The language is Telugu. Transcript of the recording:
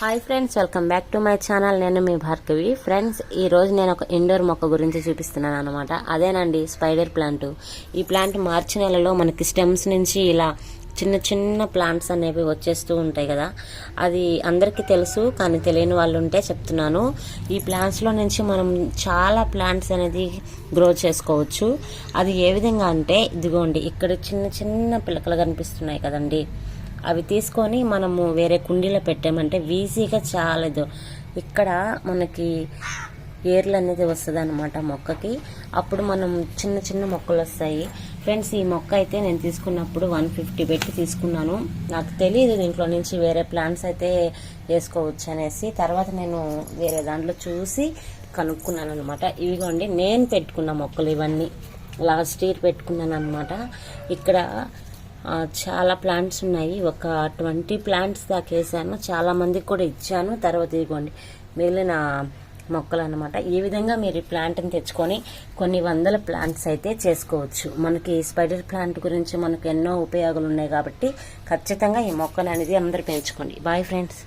Hi friends welcome back to my channel నేను మీ భార్గవి. ఫ్రెండ్స్ ఈ రోజు నేను ఒక ఇండోర్ మొక్క గురించి చూపిస్తున్నాను అనమాట అదేనండి స్పైడర్ ప్లాంట్ ఈ ప్లాంట్ మార్చి నెలలో మనకి స్టెమ్స్ నుంచి ఇలా చిన్న చిన్న ప్లాంట్స్ అనేవి వచ్చేస్తూ ఉంటాయి కదా. అది అందరికీ తెలుసు కానీ తెలియని వాళ్ళు ఉంటే చెప్తున్నాను. ఈ ప్లాంట్స్లో నుంచి మనం చాలా ప్లాంట్స్ అనేది గ్రో చేసుకోవచ్చు. అది ఏ విధంగా అంటే ఇదిగోండి ఇక్కడ చిన్న చిన్న పిలకలు కనిపిస్తున్నాయి కదండి. అవి తీసుకొని మనము వేరే కుండీలో పెట్టామంటే ఈజీగా చాలదు. ఇక్కడ మనకి ఏర్లు అనేది వస్తుంది అనమాట మొక్కకి. అప్పుడు మనం చిన్న చిన్న మొక్కలు వస్తాయి. ఫ్రెండ్స్ ఈ మొక్క అయితే నేను తీసుకున్నప్పుడు వన్ ఫిఫ్టీ పెట్టి తీసుకున్నాను. నాకు తెలియదు దీంట్లో నుంచి వేరే ప్లాంట్స్ అయితే వేసుకోవచ్చు అనేసి. తర్వాత నేను వేరే దాంట్లో చూసి కనుక్కున్నాను అనమాట ఇవిగోండి నేను పెట్టుకున్న మొక్కలు ఇవన్నీ. లాస్ట్ ఇయర్ పెట్టుకున్నాను అనమాట ఇక్కడ చాలా ప్లాంట్స్ ఉన్నాయి. ఒక ట్వంటీ ప్లాంట్స్ దాకా వేసాను. చాలా మందికి కూడా ఇచ్చాను. తర్వాత ఇదిగోండి మిగిలిన మొక్కలు అనమాట ఈ విధంగా మీరు ఈ ప్లాంట్ని తెచ్చుకొని కొన్ని వందల ప్లాంట్స్ అయితే చేసుకోవచ్చు. మనకి స్పైడర్ ప్లాంట్ గురించి మనకు ఎన్నో ఉపయోగాలు ఉన్నాయి కాబట్టి ఖచ్చితంగా ఈ మొక్కలు అనేది అందరూ పెంచుకోండి. Bye friends